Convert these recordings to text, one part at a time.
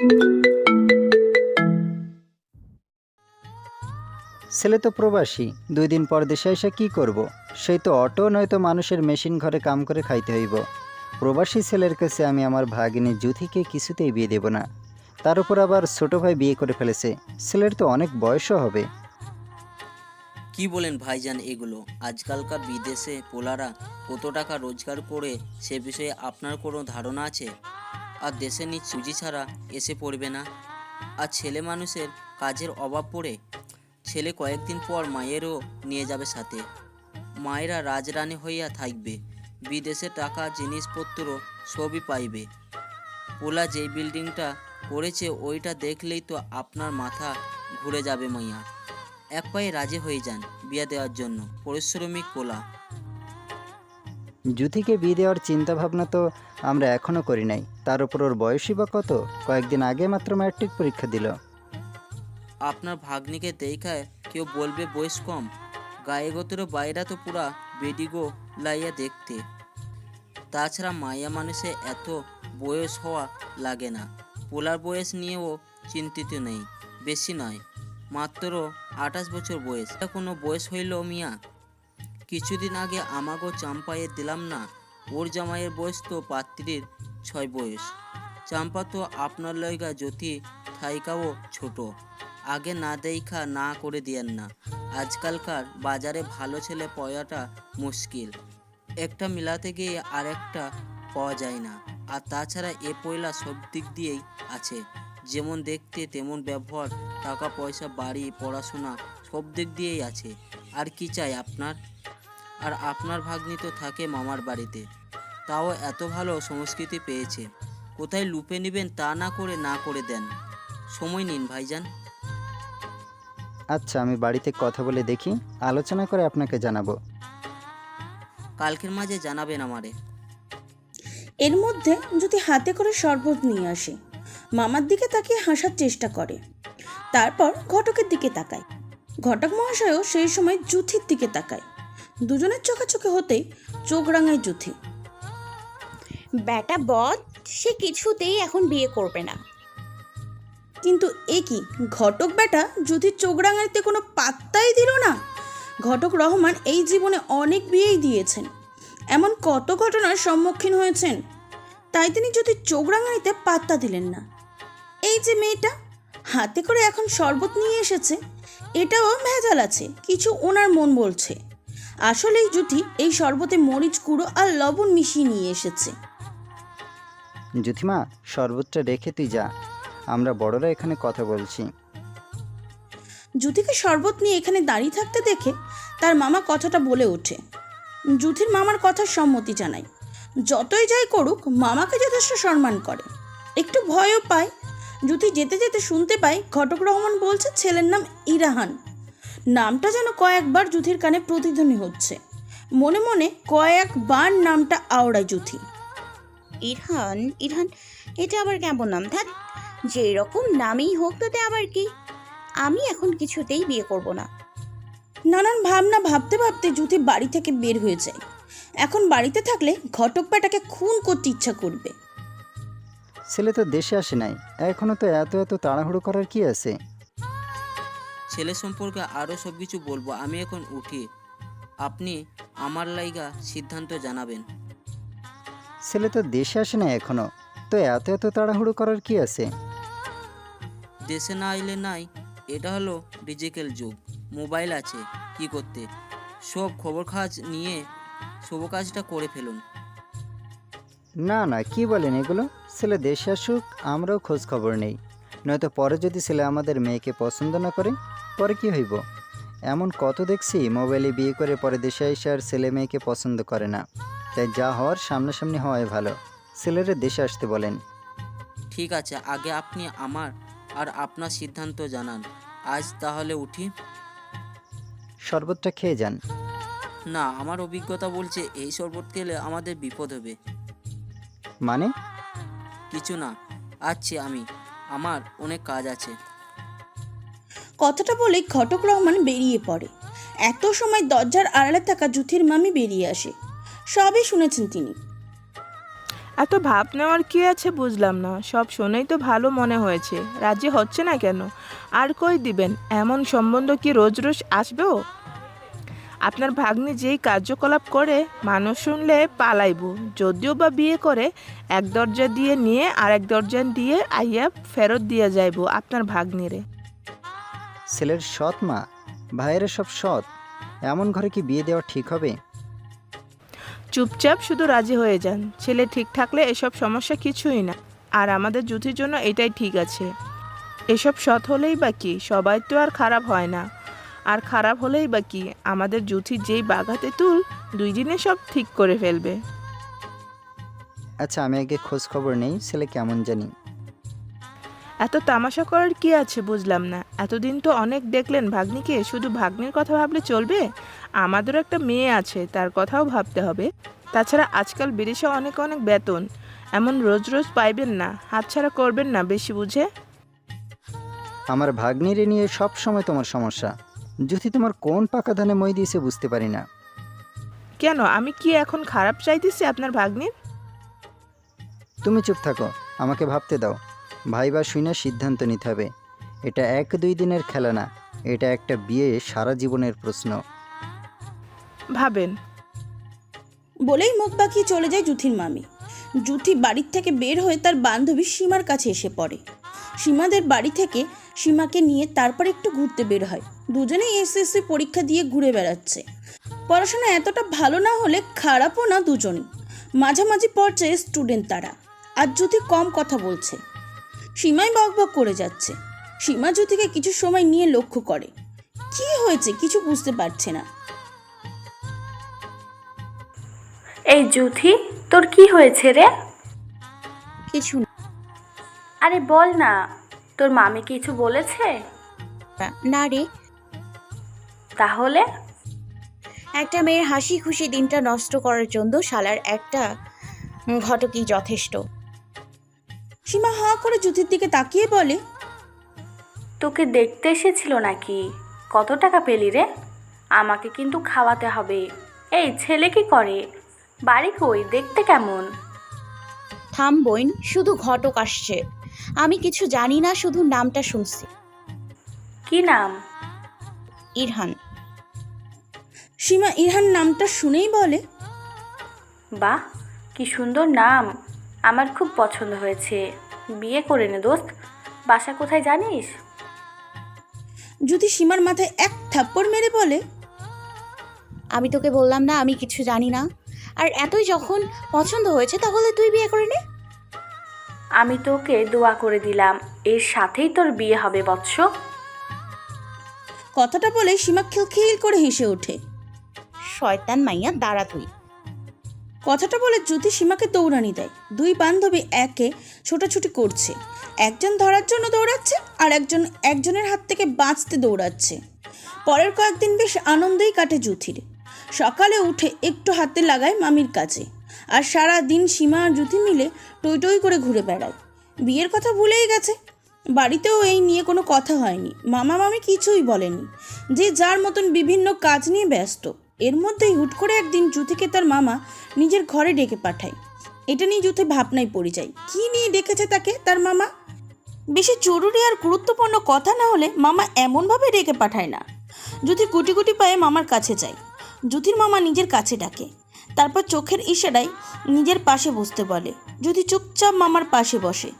ছেলে তো প্রবাসী, দুই দিন পর দেশে এসে কি করব। সেই তো অটো, নয়তো মানুষের মেশিন ঘরে কাম করে খাইতে হইব। প্রবাসী ছেলের কাছে আমি আমার ভাগিনী জুথিকে কিছুতেই বিয়ে দেব না। তার উপর আবার ছোট ভাই বিয়ে করে ফেলেছে। ছেলের তো অনেক বয়সও হবে। কি বলেন ভাইজান এগুলো? আজকালকার বিদেশে পোলারা কত টাকা রোজগার করে সে বিষয়ে আপনার কোনো ধারণা আছে? আর দেশে নিজ সুজি ছাড়া এসে পড়বে না। আর ছেলে মানুষের কাজের অভাব পড়ে ছেলে কয়েকদিন পর মায়েরও নিয়ে যাবে সাথে। মায়েরা রাজরানী হইয়া থাকবে, বিদেশে টাকা, জিনিসপত্র সবই পাইবে। পোলা যেই বিল্ডিংটা করেছে, ওইটা দেখলেই তো আপনার মাথা ঘুরে যাবে মাইয়া। এক পায়ে রাজি হয়ে যান বিয়া দেওয়ার জন্য পরিশ্রমিক পোলা। জুথিকে বিয়ে দেওয়ার চিন্তা ভাবনা তো আমরা এখনও করি নাই। তার উপর ওর বয়সই বা কত? কয়েকদিন আগে মাত্র ম্যাট্রিক পরীক্ষা দিল। আপনার ভাগ্নিকে দেখায় কেউ বলবে বয়স কম। গায়ে গোতর বাইরা তো পুরা বেডিগো লাইয়া দেখতে। তাছাড়া মায়া মানুষে এত বয়স হওয়া লাগে না। পোলার বয়স নিয়েও চিন্তিত নেই, বেশি নয়, মাত্র আঠাশ বছর বয়স। কোনো বয়স হইল মিয়া? কিছুদিন আগে আমাগো চাম্পায়ে দিলাম না, ওর জামাইয়ের বয়স তো পাত্রীর ছয় বয়স। চাম্পা তো আপনার লয়গা জ্যোতি থাইকাও ছোট, আগে না দেখা না করে দিয়েন না। আজকালকার বাজারে ভালো ছেলে পাওয়াটা মুশকিল, একটা মিলাতে গিয়ে আরেকটা পাওয়া যায় না। আর তাছাড়া এ পয়লা সব দিক দিয়েই আছে, যেমন দেখতে তেমন ব্যবহার, টাকা পয়সা, বাড়ি, পড়াশোনা সব দিক দিয়েই আছে। আর কি চাই আপনার? আর আপনার ভাগ্নি তো থাকে মামার বাড়িতে। তাও এত ভালো সংস্কৃতি পেয়েছে। কোথায় লুপে নেবেন তা না করে না করে দেন। সময় নিন ভাইজান। আচ্ছা আমি বাড়িতে কথা বলে দেখি আলোচনা করে আপনাকে জানাব। কালকের মাঝে জানাবেন আমারে। এর মধ্যে যদি হাতে করে শরবত নিয়ে আসে মামার দিকে তাকিয়ে হাসার চেষ্টা করে। তারপর ঘটকের দিকে তাকায়। ঘটক মহাশয়ও সেই সময় জুথির দিকে তাকায়। দুজনের চোখাচোখে হতেই চোখ রাঙায় জুথি ব্যাটা বদ সে কিছুতেই এখন বিয়ে করবে না। কিন্তু এ কি ঘটক বেটা জুথির চোখ রাঙাইতে কোনো পাত্তাই দিল না? ঘটক রহমান এই জীবনে অনেক বিয়েই দিয়েছেন। এমন কত ঘটনার সম্মুখীন হয়েছেন তাই তিনি যদি চোখ রাঙানিতে পাত্তা দিলেন না। এই যে মেয়েটা হাতে করে এখন শরবত নিয়ে এসেছে এটাও ভেজাল আছে কিছু ওনার মন বলছে। আসলেই জুথি এই শরবতে মরিচ গুঁড়ো আর লবণ মিশিয়ে নিয়ে এসেছে। জুথিমা শরবতটা রেখে তুই যা। আমরা বড়রা এখানে কথা বলছি। জুথিকে শরবত নিয়ে এখানে দাঁড়িয়ে থাকতে দেখে তার মামা কথাটা বলে ওঠে। জুথির মামার কথার সম্মতি জানায়। যতই যাই করুক মামাকে যথেষ্ট সম্মান করে। একটু ভয়ও পায়। জুথি যেতে যেতে শুনতে পায় ঘটক রহমান বলছে ছেলের নাম ইরাহান। নামটা যেন কয়েকবার জুথির কানে প্রতিধ্বনি হচ্ছে। মনে মনে কয়েকবার নামটা আওড়ায় জুথি ইরহান ইরহান এটা আবার কেমন নাম? থাক যে রকম নামেই হোক তাতে আবার কি? আমি এখন কিছুতেই বিয়ে করব না। নানান ভাবনা ভাবতে ভাবতে জুথি বাড়ি থেকে বের হয়ে যায়। এখন বাড়িতে থাকলে ঘটক পেটাকে খুন করতে ইচ্ছা করবে। ছেলে তো দেশে আসে নাই। এখনও তো এত এত তাড়াহুড়ো করার কি আছে? ছেলে সম্পর্কে আরও সব কিছু বলব আমি এখন উঠি। আপনি আমার লাইগা সিদ্ধান্ত জানাবেন। ছেলে তো দেশে আসে না এখনও তো এত এত তাড়াহুড়ো করার কি আছে? দেশে না আইলে নাই এটা হলো ডিজিটাল যুগ মোবাইল আছে কি করতে? সব খবর খাজ নিয়ে শুভ কাজটা করে ফেলুন। না না কি বলেন এগুলো? ছেলে দেশে আসুক আমরাও খোঁজ খবর নেই। নয়তো পরে যদি ছেলে আমাদের মেয়েকে পছন্দ না করে পরে কি হইব? এমন কত দেখছি মোবাইলে বিয়ে করে পরে দেশে এসে আর ছেলে মেয়েকে পছন্দ করে না। তাই যা হওয়ার সামনাসামনি হওয়াই ভালো। ছেলেরা দেশে আসতে বলেন। ঠিক আছে আগে আপনি আমার আর আপনার সিদ্ধান্ত জানান। আজ তাহলে উঠি। শরবতটা খেয়ে যান। না আমার অভিজ্ঞতা বলছে এই শরবত খেলে আমাদের বিপদ হবে। মানে? কিছু না আচ্ছা আমি। আমার অনেক কাজ আছে। কথাটা বলে ঘটক রহমান বেরিয়ে পড়ে। এত সময় দরজার আড়ালে থাকা জুথির মামি বেরিয়ে আসে। সবই শুনেছেন তিনি। এত ভাব নেওয়ার কি আছে বুঝলাম না। সব শুনেই তো ভালো মনে হয়েছে। রাজি হচ্ছে না কেন? আর কই দিবেন? এমন সম্বন্ধ কি রোজ রোজ আসবেও আপনার ভাগ্নি যেই কার্যকলাপ করে, মানুষ শুনলে পালাইব। যদিও বা বিয়ে করে, এক দরজা দিয়ে নিয়ে আর এক দরজা দিয়ে আইয়া ফেরত দিয়ে যাইব আপনার ভাগ্নিরে। ছেলের সৎ মা ভাইয়ের সব সৎ এমন ঘরে কি বিয়ে দেওয়া ঠিক হবে? চুপচাপ শুধু রাজি হয়ে যান। ছেলে ঠিক থাকলে এসব সমস্যা কিছুই না আর আমাদের জুথির জন্য এটাই ঠিক আছে। এসব সৎ হলেই বা কি? সবাই তো আর খারাপ হয় না। আর খারাপ হলেই বা কি? আমাদের জুথি যেই বাগাতে তুল দুই দিনে সব ঠিক করে ফেলবে। আচ্ছা আমি আগে খোঁজ খবর নেই ছেলে কেমন জানি। এত তামাশা করার কি আছে বুঝলাম না। এতদিন তো অনেক দেখলেন ভাগ্নিকে শুধু ভাগ্নির কথা ভাবলে চলবে? আমাদেরও একটা মেয়ে আছে তার কথাও ভাবতে হবে। তাছাড়া আজকাল বিদেশে অনেক অনেক বেতন এমন রোজ রোজ পাইবেন না হাতছাড়া করবেন না বেশি বুঝে। আমার ভাগ্নিরে নিয়ে সব সময় তোমার সমস্যা যদি তোমার কোন পাকা ধানে মই দিয়েছে বুঝতে পারি না। কেন আমি কি এখন খারাপ চাইতেছি আপনার ভাগ্নির? তুমি চুপ থাকো আমাকে ভাবতে দাও। ভাই বা শুনে সিদ্ধান্ত নিতে হবে। এটা এক দুই দিনের খেলা না এটা একটা বিয়ে সারা জীবনের প্রশ্ন। ভাবেন। বলেই মুখ বাঁকিয়ে চলে যায় জুথির মামি। জুথি বাড়ির থেকে বের হয়ে তার বান্ধবী সীমার কাছে এসে পড়ে। সীমাদের বাড়ি থেকে সীমাকে নিয়ে তারপর একটু ঘুরতে বের হয়। দুজনেই এসএসসি পরীক্ষা দিয়ে ঘুরে বেড়াচ্ছে। পড়াশোনা এতটা ভালো না হলে খারাপও না দুজনই। মাঝামাঝি পর্যায়ে স্টুডেন্ট তারা। আর জ্যোতি কম কথা বলছে। সীমাই বকবক করে যাচ্ছে। সীমা জ্যোতিকে কিছু সময় নিয়ে লক্ষ্য করে। কি হয়েছে? কিছু বুঝতে পারছে না। এই জুথি তোর কি হয়েছে রে? কিছু আরে বল না তোর মামি কিছু বলেছে? না না রে। তাহলে? একটা মেয়ের হাসি খুশি দিনটা নষ্ট করার জন্য শালার একটা ঘটকই যথেষ্ট। সীমা হাঁ করে জ্যোতির দিকে তাকিয়ে বলে তোকে দেখতে এসেছিল নাকি? কত টাকা পেলি রে? আমাকে কিন্তু খাওয়াতে হবে। এই ছেলে কি করে? বাড়ি কই? দেখতে কেমন? থাম বইন শুধু ঘটক আসছে। আমি কিছু জানি না শুধু নামটা শুনছি। কি নাম? ইরহান। সীমা ইরহান নামটা শুনেই বলে বাহ কি সুন্দর নাম। আমার খুব পছন্দ হয়েছে। বিয়ে করে নে দোস্ত। বাসা কোথায় জানিস? যদি সীমার মাথায় এক থাপ্পড় মেরে বলে। আমি তোকে বললাম না আমি কিছু জানি না। আর এতই যখন পছন্দ হয়েছে তাহলে তুই বিয়ে করে নে। আমি তোকে দোয়া করে দিলাম এর সাথেই তোর বিয়ে হবে বৎস। কথাটা বলে সীমা খিলখিল করে হেসে ওঠে। শয়তান মাইয়া দাঁড়া তুই। কথাটা বলে জ্যোতি সীমাকে দৌড়ানি দেয়। দুই বান্ধবী একে ছোটাছুটি করছে। একজন ধরার জন্য দৌড়াচ্ছে আর একজন, একজনের হাত থেকে বাঁচতে দৌড়াচ্ছে। পরের কয়েকদিন বেশ আনন্দেই কাটে জুথির সকালে উঠে একটু হাতে লাগায় মামির কাছে। আর সারা দিন সীমা আর জুথি মিলে টই টই করে ঘুরে বেড়ায়। বিয়ের কথা ভুলেই গেছে। বাড়িতেও এই নিয়ে কোনো কথা হয়নি। মামা মামি কিছুই বলেনি। যে যার মতন বিভিন্ন কাজ নিয়ে ব্যস্ত। এর মধ্যেই হুট করে একদিন জুথিকে তার মামা নিজের ঘরে ডেকে পাঠায়। এটা নিয়ে জুথি ভাবনায় পড়ে যায়। কী নিয়ে ডেকেছে তাকে তার মামা? বেশি জরুরি আর গুরুত্বপূর্ণ কথা না হলে মামা এমনভাবে ডেকে পাঠায় না। জুথি গুটি কুটি পায়ে মামার কাছে যায়। জুথির মামা নিজের কাছে ডাকে। তারপর চোখের ইশারায় নিজের পাশে বসতে বলে। যদি চুপচাপ মামার পাশে বসে।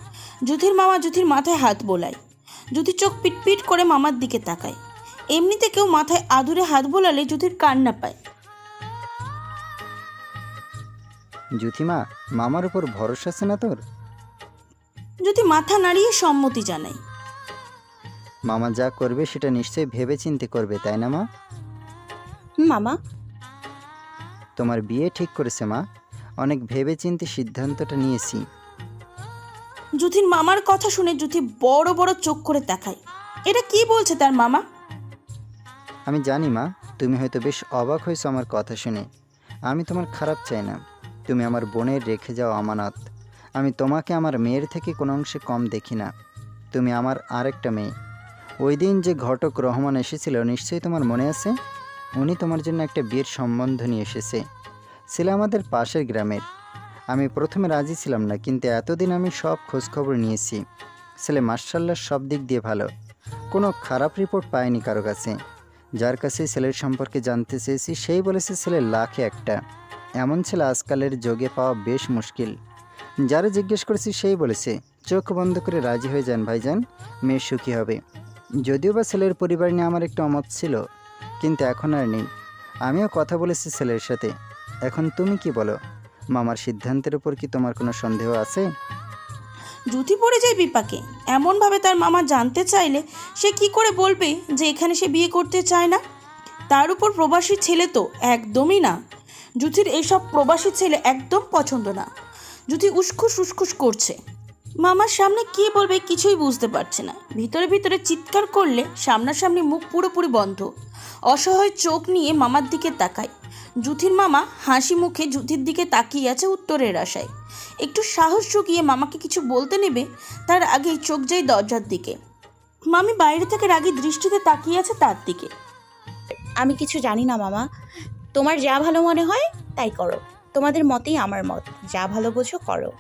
জুথির মামা জুথির মাথায় হাত বোলায়। জুথি চোখ পিটপিট করে মামার দিকে তাকায়। এমনিতে কেউ মাথায় আদুরে হাত বোলালে জুথির কান্না পায়। জ্যোতিমা মামার উপর ভরসা আছে না তোর? যদি মাথা নাড়িয়ে সম্মতি জানায়। মামা যা করবে সেটা নিশ্চয়ই ভেবে চিন্তে করবে তাই না মা? মামা। তোমার বিয়ে ঠিক করেছে মা। অনেক ভেবে চিন্তে সিদ্ধান্তটা নিয়েছি। জুথির মামার কথা শুনে জুথি বড় বড় চোখ করে তাকায়। এটা কি বলছে তার মামা? আমি জানি, মা, তুমি হয়তো বেশ অবাক হয়েছো আমার কথা শুনে। আমি তোমার খারাপ চাই না। তুমি আমার বোনের রেখে যাও আমানত। আমি তোমাকে আমার মেয়ের থেকে কোনো অংশে কম দেখি না। তুমি আমার আরেকটা মেয়ে। ওই দিন যে ঘটক রহমান এসেছিল, নিশ্চয়ই তোমার মনে আছে? উনি তোমার জন্য একটা বিয়ের সম্বন্ধ নিয়ে এসেছে। ছেলে আমাদের পাশের গ্রামের। আমি প্রথমে রাজি ছিলাম না, কিন্তু এতদিন আমি সব খোঁজখবর নিয়েছি। ছেলে মার্শাল্লাহ সব দিক দিয়ে ভালো। কোনো খারাপ রিপোর্ট পায়নি কারও কাছে। যার কাছে ছেলের সম্পর্কে জানতে চেয়েছি, সেই বলেছে ছেলে লাখে একটা। এমন ছেলে আজকালের যোগে পাওয়া বেশ মুশকিল। যারা জিজ্ঞেস করেছি, সেই বলেছে, চোখ বন্ধ করে রাজি হয়ে যান ভাইজান মেয়ে সুখী হবে। যদিও বা ছেলের পরিবার নিয়ে আমার একটু অমত ছিল, কিন্তু এখন আর নেই। আমিও কথা বলেছি ছেলের সাথে। এখন তুমি কি বলো? মামার সিদ্ধান্তের উপর কি তোমার কোনো সন্দেহ আছে? জুতি পড়ে যায় বিপাকে। এমনভাবে তার মামা জানতে চাইলে সে কি করে বলবে যে এখানে সে বিয়ে করতে চায় না? তার উপর প্রবাসী ছেলে তো একদমই না। জুথির এইসব প্রবাসী ছেলে একদম পছন্দ না। জুথি উস্কুস উস্কুস করছে। মামার সামনে কি বলবে কিছুই বুঝতে পারছে না। ভিতরে ভিতরে চিৎকার করলে সামনাসামনি মুখ পুরোপুরি বন্ধ। অসহায় চোখ নিয়ে মামার দিকে তাকায়। জুথির মামা হাসি মুখে জুথির দিকে তাকিয়ে আছে উত্তরের আশায়। একটু সাহস জুগিয়ে মামাকে কিছু বলতে নেবে, তার আগেই চোখ যায় দরজার দিকে। মামি বাইরে থেকে রাগী দৃষ্টিতে তাকিয়ে আছে তার দিকে। আমি কিছু জানি না মামা। তোমার যা ভালো মনে হয় তাই করো। তোমাদের মতেই আমার মত। যা ভালো বোঝো করো।